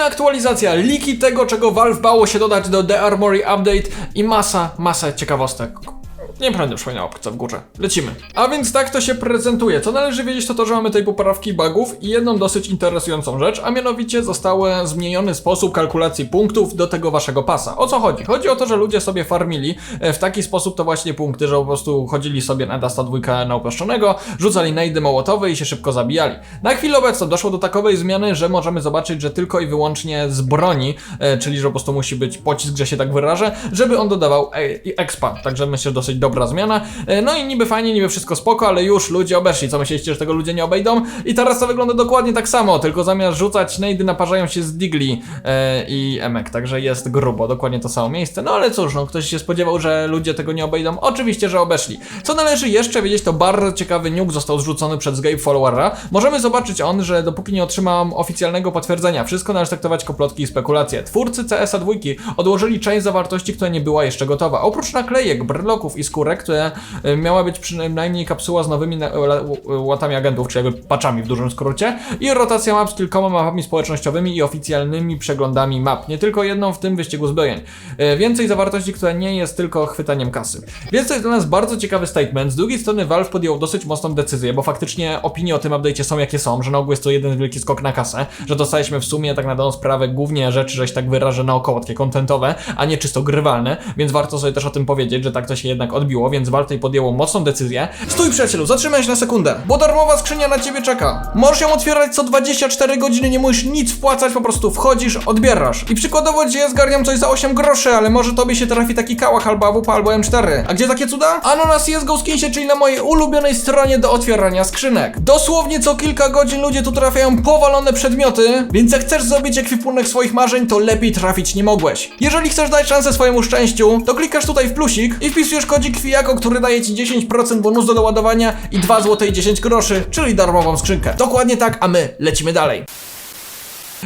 Kolejna aktualizacja, liki tego, czego Valve bało się dodać do The Armory Update i masa, masa ciekawostek. Nie będę przypominał co w górze. Lecimy. A więc tak to się prezentuje. Co należy wiedzieć to to, że mamy tutaj poprawki bugów i jedną dosyć interesującą rzecz, a mianowicie zostały zmieniony sposób kalkulacji punktów do tego waszego pasa. O co chodzi? Chodzi o to, że ludzie sobie farmili e, w taki sposób to właśnie punkty, że po prostu chodzili sobie na Dasta 2 na uproszczonego, rzucali najdy mołotowe i się szybko zabijali. Na chwilę obecną doszło do takowej zmiany, że możemy zobaczyć, że tylko i wyłącznie z broni, e, czyli że po prostu musi być pocisk, że się tak wyrażę, żeby on dodawał e, expa. Także myślę, że dosyć dobra zmiana. E, No i niby fajnie, niby wszystko spoko, ale już ludzie obeszli. Co myślicie, że tego ludzie nie obejdą? I teraz to wygląda dokładnie tak samo, tylko zamiast rzucać nejdy naparzają się z Digli e, i Emek, także jest grubo, dokładnie to samo miejsce. No ale cóż, no ktoś się spodziewał, że ludzie tego nie obejdą. Oczywiście, że obeszli. Co należy jeszcze wiedzieć, to bardzo ciekawy nuke został zrzucony przez Gabe Followera. Możemy zobaczyć on, że dopóki nie otrzymam oficjalnego potwierdzenia, wszystko należy traktować jako plotki i spekulacje. Twórcy CS-a dwójki odłożyli część zawartości, która nie była jeszcze gotowa. Oprócz naklejek, brloków i skórek, które e, miała być przynajmniej kapsuła z nowymi na- la- łatami agentów, czy jakby patchami w dużym skrócie, i rotacja map z kilkoma mapami społecznościowymi i oficjalnymi przeglądami map. Nie tylko jedną w tym wyścigu zbrojeń. E, Więcej zawartości, która nie jest tylko chwytaniem kasy. Więc to jest dla nas bardzo ciekawy statement. Z drugiej strony Valve podjął dosyć mocną decyzję, bo faktycznie opinie o tym update'cie są jakie są, że na ogół jest to jeden wielki skok na kasę, że dostaliśmy w sumie tak na dobrą sprawę głównie rzeczy, że się tak wyrażę naokoło, takie kontentowe, a nie czysto grywalne, więc warto sobie też o tym powiedzieć, że tak to się jednak odbiło, więc tutaj podjęło mocną decyzję. Stój przyjacielu, zatrzymaj się na sekundę, bo darmowa skrzynia na ciebie czeka. Możesz ją otwierać co 24 godziny, nie musisz nic wpłacać, po prostu wchodzisz, odbierasz. I przykładowo gdzie zgarniam coś za 8 groszy, ale może tobie się trafi taki kałach albo AWP albo M4. A gdzie takie cuda? Ano na CSGO Skinsie, czyli na mojej ulubionej stronie do otwierania skrzynek. Dosłownie co kilka godzin ludzie tu trafiają powalone przedmioty, więc jak chcesz zrobić ekwipunek swoich marzeń, to lepiej trafić nie mogłeś. Jeżeli chcesz dać szansę swojemu szczęściu, to klikasz tutaj w plusik i wpisujesz kodzik Kwijako, który daje ci 10% bonusu do doładowania i 2 zł i 10 groszy, czyli darmową skrzynkę. Dokładnie tak, a my lecimy dalej.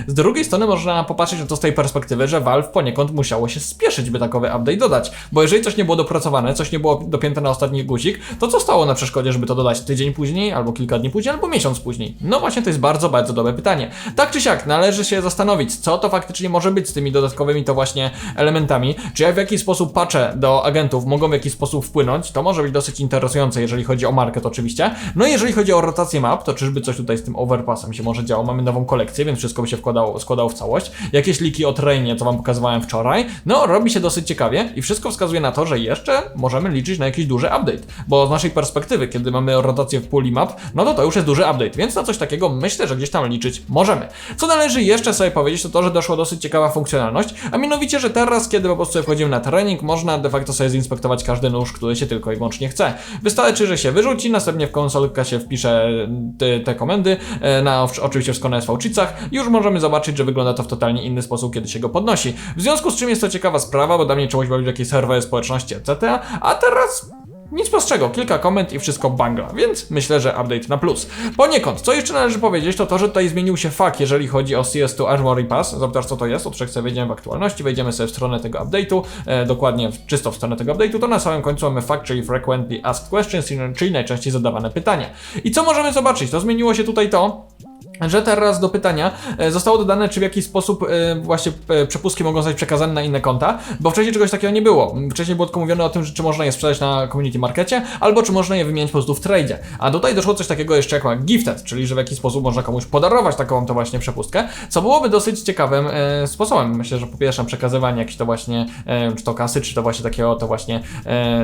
Z drugiej strony można popatrzeć na to z tej perspektywy, że Valve poniekąd musiało się spieszyć, by takowy update dodać. Bo jeżeli coś nie było dopracowane, coś nie było dopięte na ostatni guzik, to co stało na przeszkodzie, żeby to dodać tydzień później, albo kilka dni później, albo miesiąc później? No właśnie to jest bardzo, bardzo dobre pytanie. Tak czy siak, należy się zastanowić, co to faktycznie może być z tymi dodatkowymi to właśnie elementami, czy jak w jaki sposób patche do agentów mogą w jakiś sposób wpłynąć, to może być dosyć interesujące, jeżeli chodzi o market oczywiście. No i jeżeli chodzi o rotację map, to czyżby coś tutaj z tym overpassem się może działo? Mamy nową kolekcję, więc wszystko by się wkładało, składało w całość. Jakieś liki o trainie, co wam pokazywałem wczoraj. No, robi się dosyć ciekawie i wszystko wskazuje na to, że jeszcze możemy liczyć na jakiś duży update. Bo z naszej perspektywy, kiedy mamy rotację w puli map, no to to już jest duży update, więc na coś takiego myślę, że gdzieś tam liczyć możemy. Co należy jeszcze sobie powiedzieć, to to, że doszła dosyć ciekawa funkcjonalność, a mianowicie, że teraz, kiedy po prostu wchodzimy na trening, można de facto sobie zinspektować każdy nóż, który się tylko i wyłącznie chce. Wystarczy, że się wyrzuci, następnie w konsolkę się wpisze te, te komendy, e, na oczywiście w i już możemy zobaczyć, że wygląda to w totalnie inny sposób, kiedy się go podnosi. W związku z czym jest to ciekawa sprawa, bo dla mnie czegoś bawić jakieś serwery społeczności, etc. A teraz nic prostszego, kilka komend i wszystko bangla, więc myślę, że update na plus. Poniekąd, co jeszcze należy powiedzieć, to to, że tutaj zmienił się fakt, jeżeli chodzi o CS2 Armory Pass. Zapytasz, co to jest? Od sobie wejdziemy w aktualności, wejdziemy sobie w stronę tego update'u, e, dokładnie w, czysto w stronę tego update'u, to na samym końcu mamy fakt, czyli Frequently Asked Questions, czyli najczęściej zadawane pytania. I co możemy zobaczyć? To zmieniło się tutaj to, że teraz do pytania e, zostało dodane, czy w jakiś sposób e, właśnie e, przepustki mogą zostać przekazane na inne konta, bo wcześniej czegoś takiego nie było. Wcześniej było tylko mówione o tym, czy można je sprzedać na community markecie, albo czy można je wymienić po prostu w trade. A tutaj doszło coś takiego jeszcze jak gifted, czyli że w jakiś sposób można komuś podarować taką to właśnie przepustkę, co byłoby dosyć ciekawym sposobem. Myślę, że po pierwsze przekazywanie jakichś to właśnie, czy to kasy, czy to właśnie takiego, to właśnie,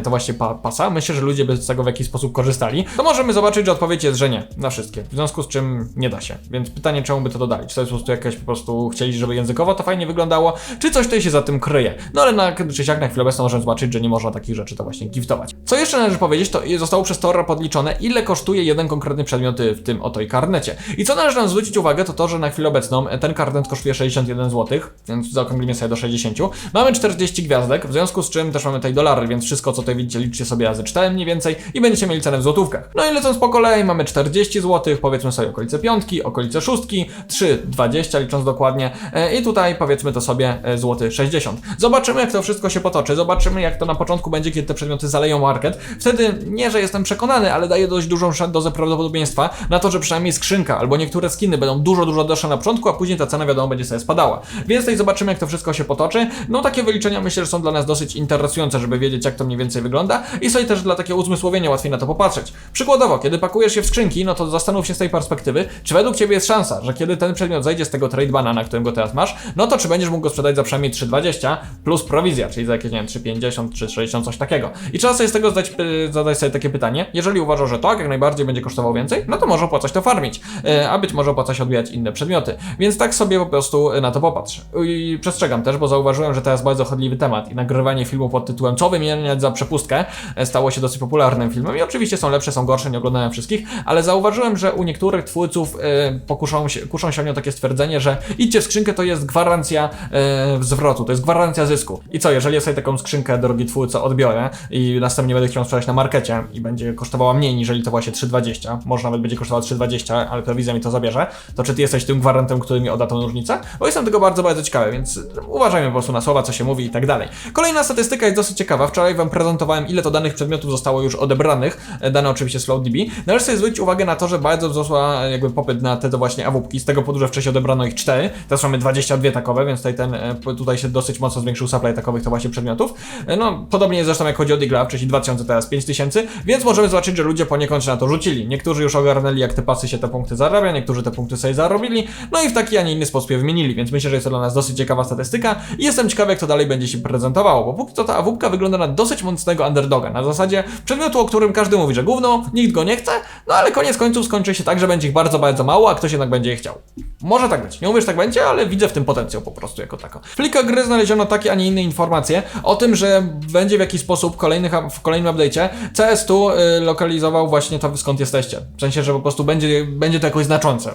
to właśnie pa, pasa. Myślę, że ludzie by z tego w jakiś sposób korzystali. To możemy zobaczyć, że odpowiedź jest, że nie, na wszystkie. W związku z czym nie da się. Więc pytanie, czemu by to dodali? Czy to jest po prostu jakaś po prostu chcieli, żeby językowo to fajnie wyglądało, czy coś tutaj się za tym kryje? No ale na siak na chwilę obecną możemy zobaczyć, że nie można takich rzeczy to właśnie giftować. Co jeszcze należy powiedzieć, to zostało przez Tora podliczone, ile kosztuje jeden konkretny przedmiot w tym oto i karnecie. I co należy nam zwrócić uwagę, to to, że na chwilę obecną ten karnet kosztuje 61 zł, więc zaokrąglimy sobie do 60. Mamy 40 gwiazdek, w związku z czym też mamy tutaj dolary, więc wszystko co tutaj widzicie liczcie sobie razy 4 mniej więcej i będziecie mieli cenę w złotówkach. No i lecąc po kolei mamy 40 zł, powiedzmy sobie okolice piątki, okolice szóstki, 3,20 licząc dokładnie e, i tutaj powiedzmy to sobie e, złoty 60. Zobaczymy jak to wszystko się potoczy, zobaczymy jak to na początku będzie, kiedy te przedmioty zaleją market. Wtedy nie, że jestem przekonany, ale daję dość dużą dozę prawdopodobieństwa na to, że przynajmniej skrzynka albo niektóre skiny będą dużo, dużo droższe na początku, a później ta cena wiadomo będzie sobie spadała. Więc tutaj zobaczymy jak to wszystko się potoczy. No takie wyliczenia myślę, że są dla nas dosyć interesujące, żeby wiedzieć jak to mniej więcej wygląda i sobie też dla takiego uzmysłowienia łatwiej na to popatrzeć. Przykładowo, kiedy pakujesz się w skrzynki, no to zastanów się z tej perspektywy, czy według Ciebie jest szansa, że kiedy ten przedmiot zejdzie z tego trade bana, na którym go teraz masz, no to czy będziesz mógł go sprzedać za przynajmniej 3,20 plus prowizja, czyli za jakieś, nie wiem, 3,50 czy 60, coś takiego. I trzeba sobie z tego zdać, zadać sobie takie pytanie, jeżeli uważasz, że tak, jak najbardziej będzie kosztował więcej, no to może opłacać to farmić, y, a być może opłaca się odbijać inne przedmioty. Więc tak sobie po prostu na to popatrz. I przestrzegam też, bo zauważyłem, że jest bardzo chodliwy temat i nagrywanie filmu pod tytułem Co wymieniać za przepustkę e, stało się dosyć popularnym filmem i oczywiście są lepsze, są gorsze, nie oglądałem wszystkich, ale zauważyłem, że u niektórych twórców e, pokuszą się, kuszą się o nią takie stwierdzenie, że idźcie w skrzynkę, to jest gwarancja e, zwrotu, to jest gwarancja zysku. I co, jeżeli ja sobie taką skrzynkę, drogi twórco, odbiorę i następnie będę chciał sprzedać na markecie i będzie kosztowała mniej niż to właśnie 3,20, może nawet będzie kosztowała 3,20, ale prowizja mi to zabierze, to czy ty jesteś tym gwarantem, który mi odda tą różnicę? Bo jestem tego bardzo, bardzo ciekawy, więc uważajmy po prostu na słowa, co się mówi i tak dalej. Kolejna statystyka jest dosyć ciekawa. Wczoraj wam prezentowałem, ile to danych przedmiotów zostało już odebranych, e, dane oczywiście z FloatDB. Należy sobie zwrócić uwagę na to, że bardzo wzrosła jakby popyt na te to właśnie awupki, z tego powodu, że wcześniej odebrano ich 4, teraz mamy 22 takowe, więc tutaj ten, e, tutaj się dosyć mocno zwiększył supply takowych to właśnie przedmiotów. E, No, podobnie zresztą jak chodzi o Digla, wcześniej 2000, teraz 5000, więc możemy zobaczyć, że ludzie poniekąd się na to rzucili. Niektórzy już ogarnęli, jak te pasy się te punkty zarabia, niektórzy te punkty sobie zarobili, no i w taki, a nie inny sposób je wymienili, więc myślę, że jest to dla nas dosyć ciekawa statystyka. I jestem ciekawy, jak to dalej będzie się prezentowało, bo póki co ta awupka wygląda na dosyć mocnego underdoga, na zasadzie przedmiotu, o którym każdy mówi, że gówno, nikt go nie chce, no ale koniec końców skończy się tak, że będzie ich bardzo, bardzo mało, a ktoś jednak będzie je chciał. Może tak być. Nie mówię, że tak będzie, ale widzę w tym potencjał po prostu jako tako. W plikach gry znaleziono takie, a nie inne informacje o tym, że będzie w jakiś sposób kolejnych, w kolejnym update'cie CS tu y, lokalizował właśnie to, skąd jesteście. W sensie, że po prostu będzie, będzie to jakoś znaczące.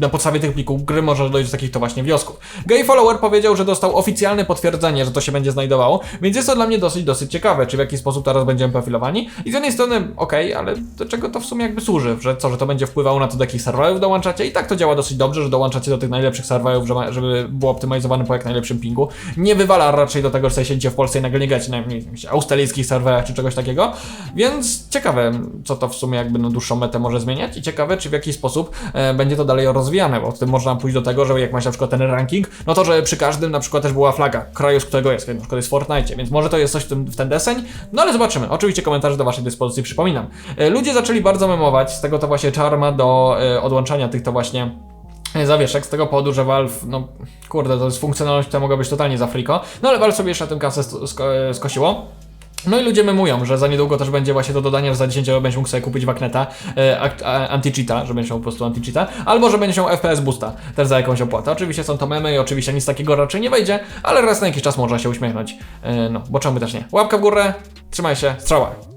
Na podstawie tych plików gry może dojść do takich to właśnie wniosków. Gay Follower powiedział, że dostał oficjalne potwierdzenie, że to się będzie znajdowało, więc jest to dla mnie dosyć, dosyć ciekawe, czy w jaki sposób teraz będziemy profilowani. I z jednej strony, okej, ale do czego to w sumie jakby służy? Że co, że to będzie wpływało na to, do jakich serwerów dołączacie? I tak to działa dosyć dobrze, że dołączacie do tych najlepszych serwerów, żeby było optymalizowane po jak najlepszym pingu. Nie wywala raczej do tego, że siedzicie w Polsce i nagle nie gracie na wiem, australijskich serwerach czy czegoś takiego. Więc ciekawe, co to w sumie jakby na dłuższą metę może zmieniać i ciekawe, czy w jakiś sposób e, będzie to dalej rozwijane, bo wtedy można pójść do tego, że jak masz na przykład ten ranking, no to, że przy każdym na przykład też była flaga kraju, z którego jest, na przykład jest w Fortnite, więc może to jest coś w, tym, w ten deseń, no ale zobaczymy. Oczywiście komentarze do waszej dyspozycji przypominam. E, ludzie zaczęli bardzo memować z tego to właśnie czarma do e, odłączania tych to właśnie e, zawieszek z tego powodu, że Valve, no kurde, to jest funkcjonalność, która mogła być totalnie za friko, no ale Valve sobie jeszcze tym kasę e, skosiło. No i ludzie memują, że za niedługo też będzie właśnie do dodania, że za 10 euro będziesz mógł sobie kupić Wagneta e, anti-cheata, że będziesz miał po prostu anti-cheata, albo że będziesz miał FPS boosta, też za jakąś opłatę. Oczywiście są to memy i oczywiście nic takiego raczej nie wejdzie, ale raz na jakiś czas można się uśmiechnąć. E, no, bo czemu też nie. Łapka w górę, trzymaj się, strzała.